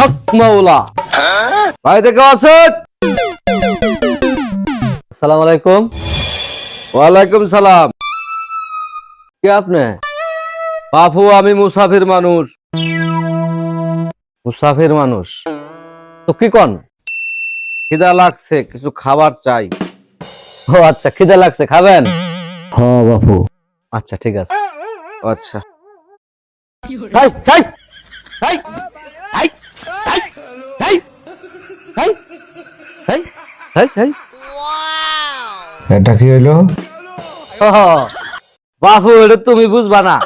হক মাওলা। বাড়িতে কেউ আছেন? আসসালামু আলাইকুম। ওয়ালাইকুম সালাম। কে আপনি? বাপু আমি মুসাফির মানুষ। মুসাফির মানুষ? তো কি কন? খিদা লাগছে কিছু খাবার চাই। ও আচ্ছা খিদা লাগছে খাবেন? হ বাপু। আচ্ছা ঠিক আছে। আচ্ছা। হাই হাই হাই হাই হাই হাই হাই হাই হাই হাই। এটা কি হইল? বাহু এটা তুমি বুঝবা না।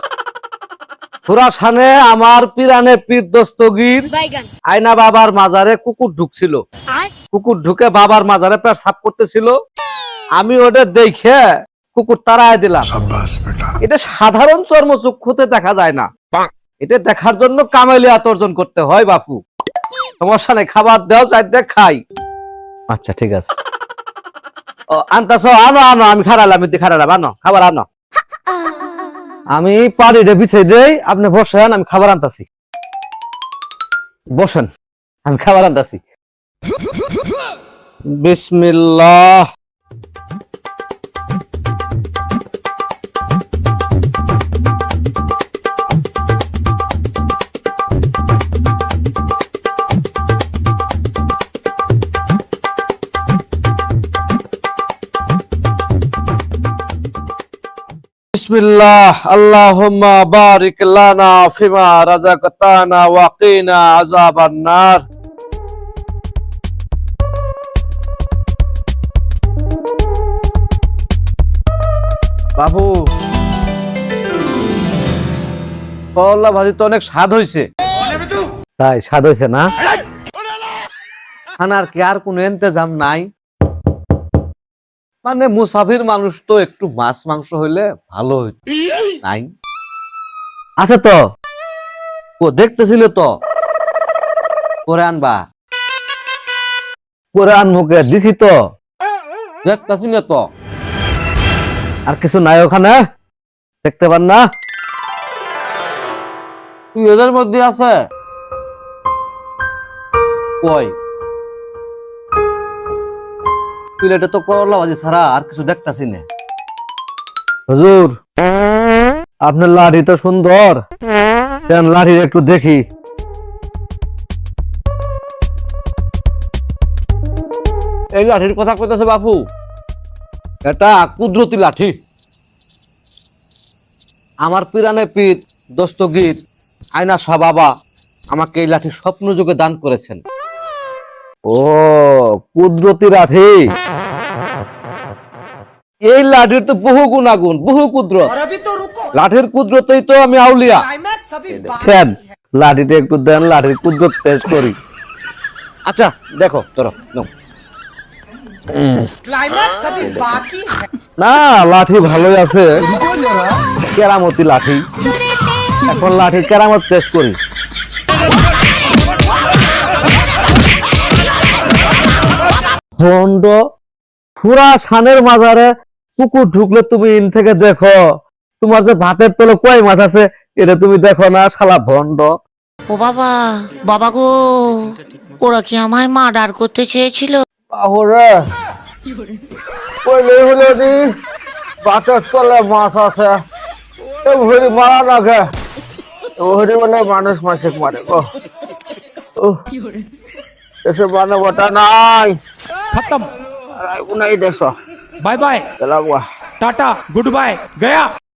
খুরাসানে আমার পিরানে পীর দস্তগীর আয়না বাবার মাজারে কুকুর ঢুকছিল। কুকুর ঢুকে বাবার মাজারে পেট সাফ করতেছিল। আমি ওটা দেখে কুকুর তাড়ায় দিলাম। এটা সাধারণ চর্মচক্ষুতে দেখা যায় না। এটা দেখার জন্য কামেলিয়াত অর্জন করতে হয় বাপু। সমস্যা নেই খাবার দেও চারটে খাই। আচ্ছা ঠিক আছে। ও আনতাছ আনো আনো আমি খারালাম আমি খারালাম আনো খাবার আনো। আমি পারি রে বিছাই দেই আপনি বসেন আমি খাবার আনতাছি। বসেন আমি খাবার আনতাছি। বিসমিল্লাহ। বিসমিল্লাহ আল্লাহুম্মা বারিক লানা ফিমা রাযাকতানা ওয়া কিনা আযাবান নার বাবু করলা ভাজি তো অনেক স্বাদ হয়েছে তাই স্বাদ হয়েছে না? খানার কি আর কোনো ইন্তজাম নাই? মানে মুসাফির মানুষ তো একটু মাছ, মাংস হইলে ভালো হইত। নাই। আছে তো ও দেখতেছিল তো? করে আনবা। করে আনমুকে দিছি তো। দেখতেছি না তো? আর কিছু নাই ওখানে? দেখতে পান না? তুই এদের মধ্যে আছে? কই? প্লেটে তো করলা ভাজি ছাড়া আর কিছু দেখতাছি না। হুজুর আপনার লাঠি তো সুন্দর। দেন লাঠি একটু দেখি। এই লাঠির কথা কইতেছে বাপু। এটা কুদরতি লাঠি। আমার পিরানে পীর দস্তগীর আয়না শাহ বাবা আমাকে এই লাঠি স্বপ্ন যুগে দান করেছেন। ও, কুদরতি লাঠি এই লাঠির তো বহু গুণাগুণ, বহু কুদরত। লাঠির কুদরতেই তো আমি আউলিয়া। দেন লাঠিটা একটু দেন, লাঠির কুদরত টেস্ট করি। আচ্ছা দেখো তোর না, লাঠি ভালোই আছে। কেরামতি লাঠি। এখন লাঠির কেরামত টেস্ট করি। ভন্ড পুরা সানের মাজারে পুকুর ঢুকলে তুমি ইন থেকে দেখো। তোমার যে ভাতের তলে কয় মাছ আছে এটা তুমি দেখো না শালা ভন্ড ও বাবা বাবা গো ওরা কি আমায় মার্ডার করতে চেয়েছিল? আহরে কইলে হলো নি ভাতের তলে মাছ আছে। ভুড়ি মারা লাগে ভুড়ি মানে মানুষ মাসিক মারে গো উহ, দেশে মানবতা নাই। खत्म। नहीं देखो बाय बाय चला हुआ टाटा गुड बाय गया।